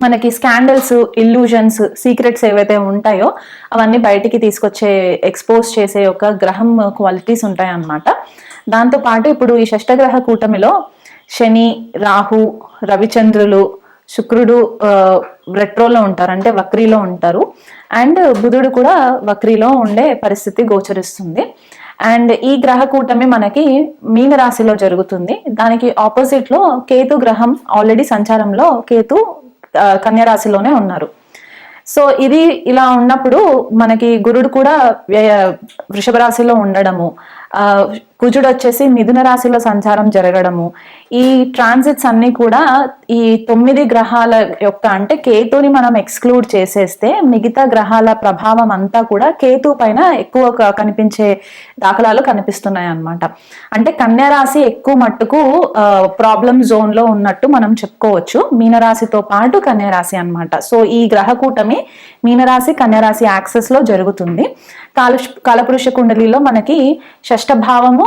మనకి scandals illusions secrets ఏవైతే ఉంటాయో అవన్నీ బయటికి తీసుకొచ్చే ఎక్స్పోజ్ చేసే ఒక గ్రహం క్వాలిటీస్ ఉంటాయి అన్నమాట దాంతో పాటు ఇప్పుడు ఈ షష్టగ్రహ కూటమిలో శని రాహు రవిచంద్రులు శుక్రుడు రెట్రోలో ఉంటారు. అంటే వక్రీలో ఉంటారు. అండ్ బుధుడు కూడా వక్రీలో ఉండే పరిస్థితి గోచరిస్తుంది. అండ్ ఈ గ్రహ కూటమి మనకి మీన రాశిలో జరుగుతుంది. దానికి ఆపోజిట్లో కేతు గ్రహం ఆల్రెడీ సంచారంలో కేతు ఆ, ఉన్నారు. సో ఇది ఇలా ఉన్నప్పుడు మనకి గురుడు కూడా వ్యయ- వృషభ రాశిలో ఉండడము ఆ, కుజుడు వచ్చేసి మిథున రాశిలో సంచారం జరగడము. ఈ ట్రాన్సిట్స్ అన్ని కూడా ఈ తొమ్మిది గ్రహాల యొక్క అంటే కేతుని మనం ఎక్స్క్లూడ్ చేసేస్తే మిగతా గ్రహాల ప్రభావం అంతా కూడా కేతు పైన ఎక్కువ కనిపించే దాఖలాలు కనిపిస్తున్నాయి అన్నమాట. అంటే కన్యా రాశి ఎక్కువ మట్టుకు ప్రాబ్లం జోన్లో ఉన్నట్టు మనం చెప్పుకోవచ్చు. మీనరాశితో పాటు కన్యా రాశి అన్నమాట. సో ఈ గ్రహ కూటమి మీనరాశి కన్యా రాశి యాక్సెస్లో జరుగుతుంది. కాల కాలపురుష కుండలిలో మనకి షష్ఠ భావము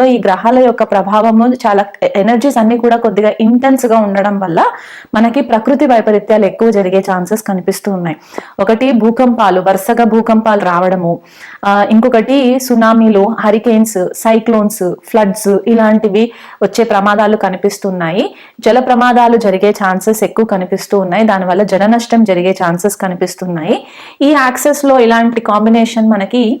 ఈ గ్రహాల యొక్క ప్రభావము చాలా ఎనర్జీస్ అన్ని కూడా కొద్దిగా ఇంటెన్స్గా ఉండడం వల్ల మనకి ప్రకృతి వైపరీత్యాలు ఎక్కువ జరిగే ఛాన్సెస్ కనిపిస్తూ ఉన్నాయి. ఒకటి భూకంపాలు వరుసగా భూకంపాలు రావడము. ఇంకొకటి సునామీలు హరికేన్స్ సైక్లోన్స్ ఫ్లడ్స్ ఇలాంటివి వచ్చే ప్రమాదాలు కనిపిస్తున్నాయి. జల ప్రమాదాలు జరిగే ఛాన్సెస్ ఎక్కువ కనిపిస్తూ ఉన్నాయి. దానివల్ల జన నష్టం జరిగే ఛాన్సెస్ కనిపిస్తున్నాయి. ఈ యాక్సెస్లో ఇలాంటి కాంబినేషన్ మనకి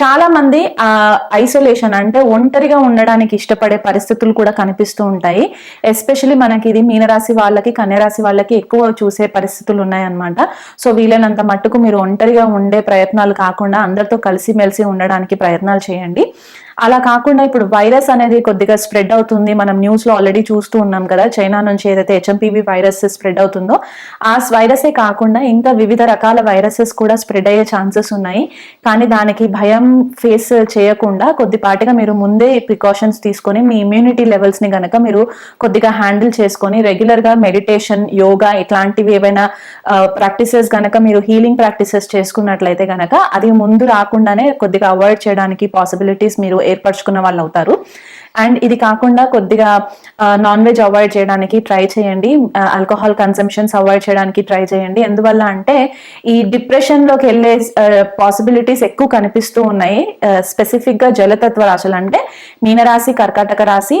చాలా మంది ఐసోలేషన్ అంటే ఒంటరిగా ఉండడానికి ఇష్టపడే పరిస్థితులు కూడా కనిపిస్తూ ఉంటాయి. ఎస్పెషలీ మనకి ఇది మీనరాశి వాళ్ళకి కన్యరాశి వాళ్ళకి ఎక్కువ చూసే పరిస్థితులు ఉన్నాయన్నమాట. సో వీలైనంత మట్టుకు మీరు ఒంటరిగా ఉండే ప్రయత్నాలు కాకుండా అందరితో కలిసిమెలిసి ఉండడానికి ప్రయత్నాలు చేయండి. అలా కాకుండా ఇప్పుడు వైరస్ అనేది కొద్దిగా స్ప్రెడ్ అవుతుంది. మనం న్యూస్లో ఆల్రెడీ చూస్తూ ఉన్నాం కదా చైనా నుంచి ఏదైతే హెచ్ఎంపీవీ వైరస్ స్ప్రెడ్ అవుతుందో ఆ వైరసే కాకుండా ఇంకా వివిధ రకాల వైరసెస్ కూడా స్ప్రెడ్ అయ్యే ఛాన్సెస్ ఉన్నాయి. కానీ దానికి భయం ఫేస్ చేయకుండా కొద్దిపాటిగా మీరు ముందే ప్రికాషన్స్ తీసుకొని మీ ఇమ్యూనిటీ లెవెల్స్ని గనక మీరు కొద్దిగా హ్యాండిల్ చేసుకొని రెగ్యులర్గా మెడిటేషన్ యోగా ఇట్లాంటివి ఏవైనా ప్రాక్టీసెస్ గనక మీరు హీలింగ్ ప్రాక్టీసెస్ చేసుకున్నట్లయితే గనక అది ముందు రాకుండానే కొద్దిగా అవాయిడ్ చేయడానికి పాసిబిలిటీస్ మీరు ఏర్పరచుకున్న వాళ్ళు అవుతారు అండ్ ఇది కాకుండా కొద్దిగా నాన్ వెజ్ అవాయిడ్ చేయడానికి ట్రై చేయండి. ఆల్కహాల్ కన్సంప్షన్స్ అవాయిడ్ చేయడానికి ట్రై చేయండి. ఎందువల్ల అంటే ఈ డిప్రెషన్లోకి వెళ్ళే పాసిబిలిటీస్ ఎక్కువ కనిపిస్తూ ఉన్నాయి. స్పెసిఫిక్గా జలతత్వ రాశులు అంటే మీనరాశి కర్కాటక రాశి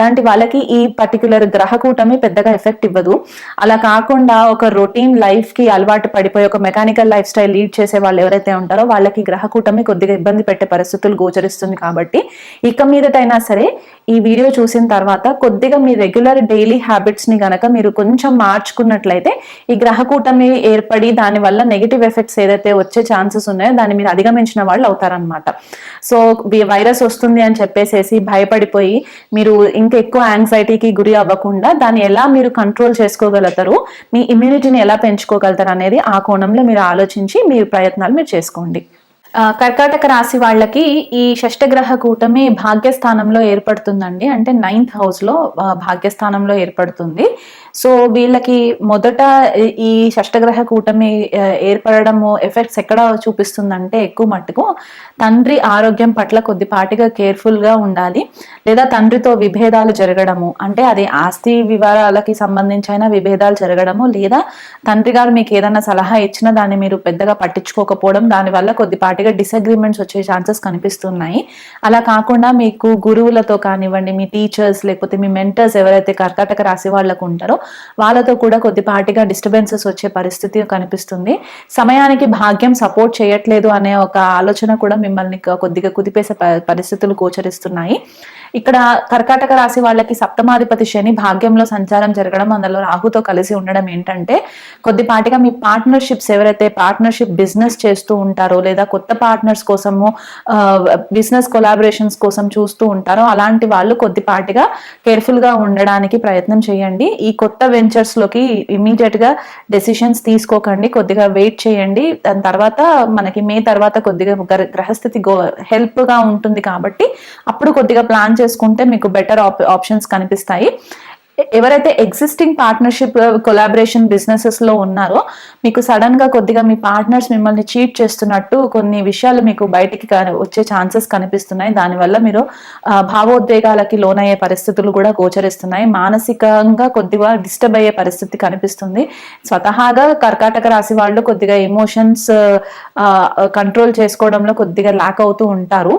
అలాంటి వాళ్ళకి ఈ పర్టికులర్ గ్రహ కూటమి పెద్దగా ఎఫెక్ట్ ఇవ్వదు. అలా కాకుండా ఒక రొటీన్ లైఫ్కి అలవాటు పడిపోయి ఒక మెకానికల్ లైఫ్ స్టైల్ లీడ్ చేసే వాళ్ళు ఎవరైతే ఉంటారో వాళ్ళకి గ్రహ కూటమి కొద్దిగా ఇబ్బంది పెట్టే పరిస్థితులు గోచరిస్తుంది కాబట్టి ఇక మీదటైనా సరే ఈ వీడియో చూసిన తర్వాత కొద్దిగా మీ రెగ్యులర్ డైలీ హ్యాబిట్స్ని గనక మీరు కొంచెం మార్చుకున్నట్లయితే ఈ గ్రహ కూటమి ఏర్పడి దాని వల్ల నెగిటివ్ ఎఫెక్ట్స్ ఏదైతే వచ్చే ఛాన్సెస్ ఉన్నాయో దాన్ని మీరు అధిగమించిన వాళ్ళు అవుతారనమాట సో వైరస్ వస్తుంది అని చెప్పేసేసి భయపడిపోయి మీరు ఇంకా ఎక్కువ యాంగ్జైటీకి గురి అవ్వకుండా దాన్ని ఎలా మీరు కంట్రోల్ చేసుకోగలుగుతారు మీ ఇమ్యూనిటీని ఎలా పెంచుకోగలుగుతారు అనేది ఆ కోణంలో మీరు ఆలోచించి మీ ప్రయత్నాలు మీరు చేసుకోండి. కర్కాటక రాశి వాళ్ళకి ఈ షష్టగ్రహ కూటమి భాగ్యస్థానంలో ఏర్పడుతుందండి. అంటే నైన్త్ హౌస్లో భాగ్యస్థానంలో ఏర్పడుతుంది. సో వీళ్ళకి మొదట ఈ- షష్టగ్రహ కూటమి ఏర్పడడము ఎఫెక్ట్స్ ఎక్కడ చూపిస్తుందంటే ఎక్కువ మట్టుకు తండ్రి ఆరోగ్యం పట్ల కొద్దిపాటిగా కేర్ఫుల్గా ఉండాలి. లేదా తండ్రితో విభేదాలు జరగడము అంటే అది ఆస్తి వివరాలకి సంబంధించిన విభేదాలు జరగడము లేదా తండ్రి గారు మీకు ఏదైనా సలహా ఇచ్చినా దాన్ని మీరు పెద్దగా పట్టించుకోకపోవడం దానివల్ల కొద్దిపాటిగా డిసగ్రిమెంట్స్ వచ్చే ఛాన్సెస్ కనిపిస్తున్నాయి. అలా కాకుండా మీకు గురువులతో కానివ్వండి మీ టీచర్స్ లేకపోతే మీ మెంటర్స్ ఎవరైతే కర్కాటక రాశి వాళ్ళకు ఉంటారో వాళ్ళతో కూడా కొద్దిపాటిగా డిస్టర్బెన్సెస్ వచ్చే పరిస్థితి కనిపిస్తుంది. సమయానికి భాగ్యం సపోర్ట్ చేయట్లేదు అనే ఒక ఆలోచన కూడా మిమ్మల్ని కొద్దిగా కుదిపేసే ప- పరిస్థితులు గోచరిస్తున్నాయి. ఇక్కడ కర్కాటక రాశి వాళ్ళకి సప్తమాధిపతి శని భాగ్యంలో సంచారం జరగడం అందులో రాహుతో కలిసి ఉండడం ఏంటంటే కొద్దిపాటిగా మీ పార్ట్నర్షిప్స్ ఎవరైతే పార్ట్నర్షిప్ బిజినెస్ చేస్తూ ఉంటారో లేదా కొత్త పార్ట్నర్స్ కోసము బిజినెస్ కొలాబరేషన్స్ కోసం చూస్తూ ఉంటారో అలాంటి వాళ్ళు కొద్దిపాటిగా కేర్ఫుల్గా ఉండడానికి ప్రయత్నం చేయండి. ఈ కొత్త వెంచర్స్లోకి ఇమీడియట్గా డెసిషన్స్ తీసుకోకండి కొద్దిగా వెయిట్ చేయండి. దాని తర్వాత మనకి మే తర్వాత కొద్దిగా గ్రహస్థితి గో హెల్ప్గా ఉంటుంది కాబట్టి అప్పుడు కొద్దిగా ప్లాన్ చేసుకుంటే మీకు బెటర్ ఆప్షన్స్ కనిపిస్తాయి. ఎవరైతే ఎగ్జిస్టింగ్ పార్ట్నర్షిప్ కొలాబరేషన్ బిజినెసెస్లో ఉన్నారో మీకు సడన్గా కొద్దిగా మీ పార్ట్నర్స్ మిమ్మల్ని చీట్ చేస్తున్నట్టు కొన్ని విషయాలు మీకు బయటికి వచ్చే ఛాన్సెస్ కనిపిస్తున్నాయి. దానివల్ల మీరు భావోద్వేగాలకి లోనయ్యే పరిస్థితులు కూడా గోచరిస్తున్నాయి. మానసికంగా కొద్దిగా డిస్టర్బ్ అయ్యే పరిస్థితి కనిపిస్తుంది. స్వతహాగా కర్కాటక రాశి వాళ్ళు కొద్దిగా ఎమోషన్స్ కంట్రోల్ చేసుకోవడంలో కొద్దిగా లాక్ అవుతూ ఉంటారు.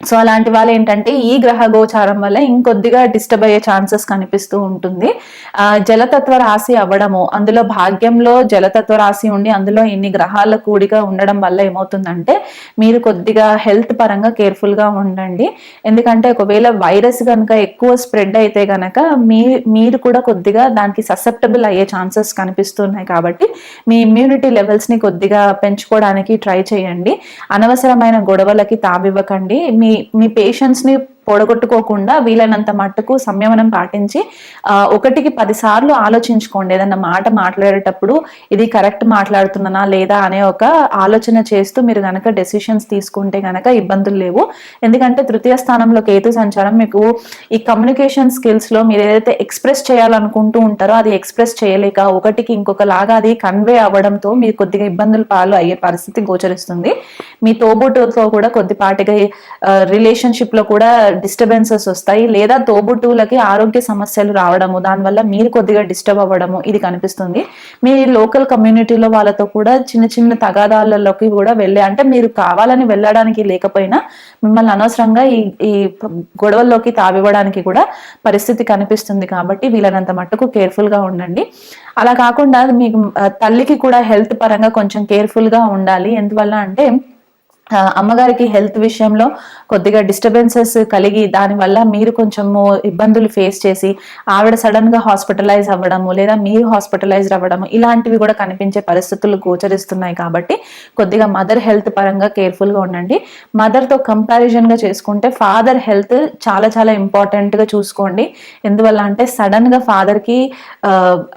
సో అలాంటి వాళ్ళు ఏంటంటే ఈ గ్రహ గోచారం వల్ల ఇంకొద్దిగా డిస్టర్బ్ అయ్యే ఛాన్సెస్ కనిపిస్తూ ఉంటుంది. ఆ, జలతత్వ రాశి అవ్వడము అందులో భాగ్యంలో జలతత్వ రాశి ఉండి అందులో ఇన్ని గ్రహాల కూడిగా ఉండడం వల్ల ఏమవుతుందంటే మీరు కొద్దిగా హెల్త్ పరంగా కేర్ఫుల్గా ఉండండి. ఎందుకంటే ఒకవేళ వైరస్ కనుక ఎక్కువ స్ప్రెడ్ అయితే కనుక మీ మీరు కూడా కొద్దిగా దానికి ససెప్టబుల్ అయ్యే ఛాన్సెస్ కనిపిస్తున్నాయి కాబట్టి మీ ఇమ్యూనిటీ లెవెల్స్ని కొద్దిగా పెంచుకోవడానికి ట్రై చేయండి. అనవసరమైన గొడవలకి తావివ్వకండి. మీ మీ మీ పేషెంట్స్ని పొడగొట్టుకోకుండా వీలైనంత మట్టుకు సంయమనం పాటించి ఒకటికి పదిసార్లు ఆలోచించుకోండి. ఏదన్నా మాట మాట్లాడేటప్పుడు ఇది కరెక్ట్ మాట్లాడుతున్నానా లేదా అనే ఒక ఆలోచన చేస్తూ మీరు కనుక డెసిషన్స్ తీసుకుంటే కనుక ఇబ్బందులు లేవు. ఎందుకంటే తృతీయ స్థానంలో కేతు సంచారం మీకు ఈ కమ్యూనికేషన్ స్కిల్స్లో మీరు ఏదైతే ఎక్స్ప్రెస్ చేయాలనుకుంటూ ఉంటారో అది ఎక్స్ప్రెస్ చేయలేక ఒకటికి ఇంకొకలాగా అది కన్వే అవ్వడంతో మీరు కొద్దిగా ఇబ్బందులు పాలు అయ్యే పరిస్థితి గోచరిస్తుంది. మీ తోబుట్టుతో కూడా కొద్దిపాటిగా రిలేషన్షిప్లో కూడా డిస్టర్బెన్సెస్ వస్తాయి లేదా తోబుట్టువులకి ఆరోగ్య సమస్యలు రావడము దానివల్ల మీరు కొద్దిగా డిస్టర్బ్ అవ్వడము ఇది కనిపిస్తుంది. మీ లోకల్ కమ్యూనిటీలో వాళ్ళతో కూడా చిన్న చిన్న తగాదాలలోకి కూడా వెళ్ళే అంటే మీరు కావాలని వెళ్ళడానికి లేకపోయినా మిమ్మల్ని అనవసరంగా ఈ ఈ గొడవల్లోకి తావివ్వడానికి కూడా పరిస్థితి కనిపిస్తుంది కాబట్టి వీలైనంత మట్టుకు కేర్ఫుల్గా ఉండండి. అలా కాకుండా మీకు తల్లికి కూడా హెల్త్ పరంగా కొంచెం కేర్ఫుల్గా ఉండాలి. ఎందువల్ల అంటే అమ్మగారికి హెల్త్ విషయంలో కొద్దిగా డిస్టర్బెన్సెస్ కలిగి దానివల్ల మీరు కొంచెము ఇబ్బందులు ఫేస్ చేసి ఆవిడ సడన్గా హాస్పిటలైజ్ అవ్వడము లేదా మీరు హాస్పిటలైజ్ అవ్వడము ఇలాంటివి కూడా కనిపించే పరిస్థితులు గోచరిస్తున్నాయి కాబట్టి కొద్దిగా మదర్ హెల్త్ పరంగా కేర్ఫుల్గా ఉండండి. మదర్తో కంపారిజన్గా చేసుకుంటే ఫాదర్ హెల్త్ చాలా చాలా ఇంపార్టెంట్గా చూసుకోండి. ఎందువల్ల అంటే సడన్గా ఫాదర్కి ఫాదర్కి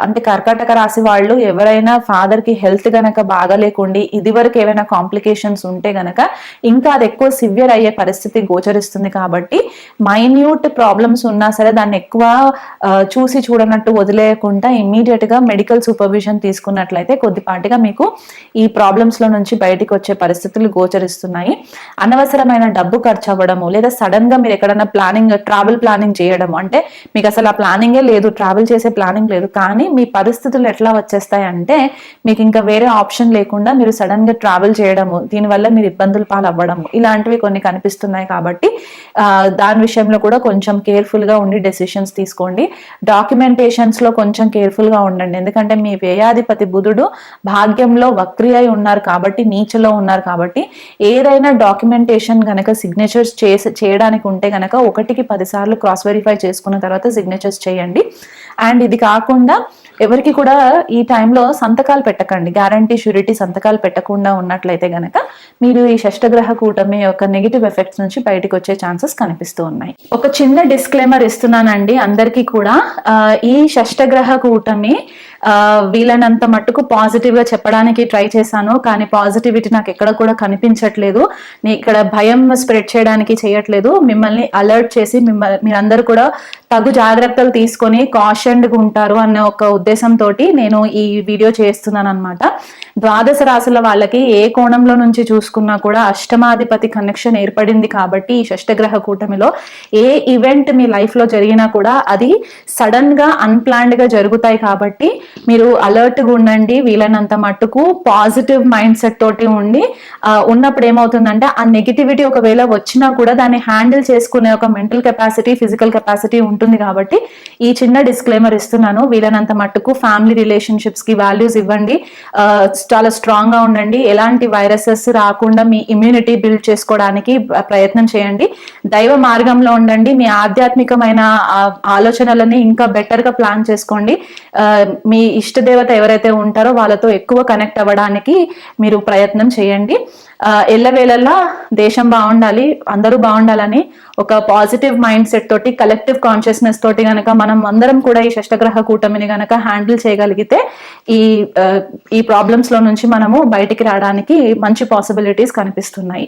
అంటే కర్కాటక రాశి వాళ్ళు ఎవరైనా ఫాదర్కి హెల్త్ గనక బాగాలేకుండి ఇది వరకు ఏమైనా కాంప్లికేషన్స్ ఉంటే గనక ఇంకా అది ఎక్కువ సివియర్ అయ్యే పరిస్థితి గోచరిస్తుంది కాబట్టి మైన్యూట్ ప్రాబ్లమ్స్ ఉన్నా సరే దాన్ని ఎక్కువ చూసి చూడనట్టు వదిలేయకుండా ఇమ్మీడియట్గా మెడికల్ సూపర్విజన్ తీసుకున్నట్లయితే కొద్దిపాటిగా మీకు ఈ ప్రాబ్లమ్స్లో నుంచి బయటికి వచ్చే పరిస్థితులు గోచరిస్తున్నాయి. అనవసరమైన డబ్బు ఖర్చు అవ్వడము లేదా సడన్గా మీరు ఎక్కడైనా ప్లానింగ్ ట్రావెల్ ప్లానింగ్ చేయడం అంటే మీకు అసలు ఆ ప్లానింగే లేదు ట్రావెల్ చేసే ప్లానింగ్ లేదు కానీ మీ పరిస్థితులు ఎట్లా వచ్చేస్తాయి అంటే మీకు ఇంకా వేరే ఆప్షన్ లేకుండా మీరు సడన్గా ట్రావెల్ చేయడము దీనివల్ల మీరు ఇబ్బందులు పాలవ్వడము ఇలాంటివి కొన్ని కనిపిస్తున్నాయి కాబట్టి దాని విషయంలో కూడా కొంచెం కేర్ఫుల్గా ఉండి డెసిషన్స్ తీసుకోండి. డాక్యుమెంటేషన్స్లో కొంచెం కేర్ఫుల్గా ఉండండి. ఎందుకంటే మీ వ్యయాధిపతి బుధుడు భాగ్యంలో వక్రి అయి ఉన్నారు కాబట్టి నీచలో ఉన్నారు కాబట్టి ఏదైనా డాక్యుమెంటేషన్ కనుక సిగ్నేచర్స్ చేసి చేయడానికి ఉంటే కనుక ఒకటికి పది సార్లు క్రాస్ వెరిఫై చేసుకున్న తర్వాత సిగ్నేచర్స్ చేయండి. అండ్ ఇది కాకుండా ఎవరికి కూడా ఈ టైంలో సంతకాలు పెట్టకండి. గ్యారంటీ షూరిటీ సంతకాలు పెట్టకుండా ఉన్నట్లయితే గనక మీరు ఈ షష్టగ్రహ కూటమి యొక్క నెగిటివ్ ఎఫెక్ట్స్ నుంచి బయటకు వచ్చే ఛాన్సెస్ కనిపిస్తూ ఉన్నాయి. ఒక చిన్న డిస్క్లైమర్ ఇస్తున్నానండి అందరికీ కూడా. ఈ షష్టగ్రహ కూటమి వీలైనంత మట్టుకు పాజిటివ్గా చెప్పడానికి ట్రై చేశాను కానీ పాజిటివిటీ నాకు ఎక్కడ కూడా కనిపించట్లేదు. నీ ఇక్కడ భయం స్ప్రెడ్ చేయడానికి చేయట్లేదు. మిమ్మల్ని అలర్ట్ చేసి మిమ్మల్ని మీరందరూ కూడా తగు జాగ్రత్తలు తీసుకొని కాషన్డ్గా ఉంటారు అన్న ఒక ఉద్దేశంతో నేను ఈ వీడియో చేస్తున్నాను అనమాట ద్వాదశ రాశుల వాళ్ళకి ఏ కోణంలో నుంచి చూసుకున్నా కూడా అష్టమాధిపతి కనెక్షన్ ఏర్పడింది కాబట్టి ఈ షష్టగ్రహ కూటమిలో ఏ ఈవెంట్ మీ లైఫ్లో జరిగినా కూడా అది సడన్గా అన్ప్లాన్డ్గా జరుగుతాయి కాబట్టి మీరు అలర్ట్గా ఉండండి వీలైనంత మట్టుకు పాజిటివ్ మైండ్ సెట్ తోటి ఉండి ఉన్నప్పుడు ఏమవుతుందంటే ఆ నెగిటివిటీ ఒకవేళ వచ్చినా కూడా దాన్ని హ్యాండిల్ చేసుకునే ఒక మెంటల్ కెపాసిటీ ఫిజికల్ కెపాసిటీ ఉంటుంది కాబట్టి ఈ చిన్న డిస్క్లైమర్ ఇస్తున్నాను. వీలైనంత మట్టుకు ఫ్యామిలీ రిలేషన్షిప్స్కి వాల్యూస్ ఇవ్వండి. చాలా స్ట్రాంగ్గా ఉండండి. ఎలాంటి వైరసెస్ రాకుండా మీ ఇమ్యూనిటీ బిల్డ్ చేసుకోవడానికి ప్రయత్నం చేయండి. దైవ మార్గంలో ఉండండి. మీ ఆధ్యాత్మికమైన ఆలోచనలని ఇంకా బెటర్గా ప్లాన్ చేసుకోండి. మీ ఇష్ట దేవత ఎవరైతే ఉంటారో వాళ్ళతో ఎక్కువ కనెక్ట్ అవ్వడానికి మీరు ప్రయత్నం చేయండి. ఎల్లవేళలా దేశం బాగుండాలి అందరూ బాగుండాలని ఒక పాజిటివ్ మైండ్ సెట్ తోటి కలెక్టివ్ కాన్షియస్నెస్ తోటి గనక మనం అందరం కూడా ఈ షష్టగ్రహ కూటమిని గనక హ్యాండిల్ చేయగలిగితే ఈ ఈ ప్రాబ్లమ్స్లో నుంచి మనము బయటికి రావడానికి మంచి పాసిబిలిటీస్ కనిపిస్తున్నాయి.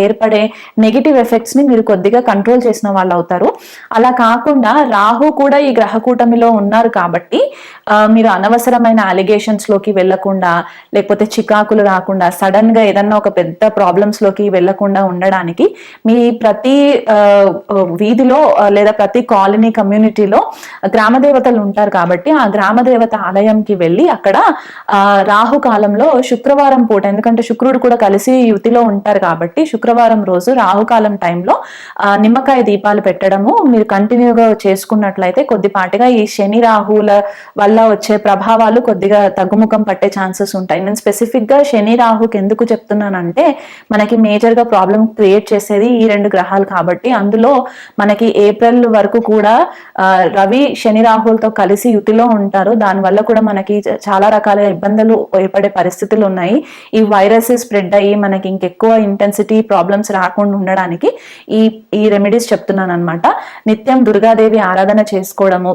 ఏర్పడే నెగిటివ్ ఎఫెక్ట్స్ని మీరు కొద్దిగా కంట్రోల్ చేసిన వాళ్ళు అవుతారు. అలా కాకుండా రాహు కూడా ఈ గ్రహ కూటమిలో ఉన్నారు కాబట్టి మీరు అనవసరమైన అలిగేషన్స్లోకి వెళ్ళకుండా లేకపోతే చికాకులు రాకుండా సడన్గా ఏదన్నా ఒక పెద్ద ప్రాబ్లమ్స్లోకి వెళ్ళకుండా ఉండడానికి మీ ప్రతి ఆ, వీధిలో లేదా ప్రతి కాలనీ కమ్యూనిటీలో గ్రామ దేవతలు ఉంటారు కాబట్టి ఆ గ్రామ దేవత ఆలయంకి వెళ్ళి అక్కడ ఆ, రాహు కాలంలో శుక్రవారం పూట ఎందుకంటే శుక్రుడు కూడా కలిసి యుతిలో ఉంటారు కాబట్టి శుక్రవారం రోజు రాహుకాలం టైంలో నిమ్మకాయ దీపాలు పెట్టడము మీరు కంటిన్యూగా చేసుకున్నట్లయితే కొద్దిపాటిగా ఈ శని రాహుల వల్ల వచ్చే ప్రభావాలు కొద్దిగా తగ్గుముఖం పట్టే ఛాన్సెస్ ఉంటాయి. నేను స్పెసిఫిక్గా శని రాహుకి ఎందుకు చెప్తున్నానంటే మనకి మేజర్గా ప్రాబ్లం క్రియేట్ చేసేది ఈ రెండు గ్రహాలు కాబట్టి అందులో మనకి ఏప్రిల్ వరకు కూడా రవి శని రాహులతో కలిసి యుతిలో ఉంటారు. దానివల్ల కూడా మనకి చాలా రకాల ఇబ్బందులు ఏర్పడే పరిస్థితులు ఉన్నాయి. ఈ వైరస్ స్ప్రెడ్ అయ్యి మనకి ఇంకెక్కువ ఇంటెన్సిటీ ప్రాబ్లమ్స్ రాకుండా ఉండడానికి ఈ ఈ రెమెడీస్ చెప్తున్నాను అనమాట నిత్యం దుర్గాదేవి ఆరాధన చేసుకోవడము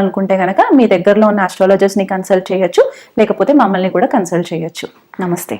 చూపించుకోవాలనుకుంటే కనుక మీ దగ్గరలో ఉన్న ఆస్ట్రాలజర్స్ని ని కన్సల్ట్ చేయొచ్చు. లేకపోతే మమ్మల్ని కూడా కన్సల్ట్ చేయొచ్చు. నమస్తే.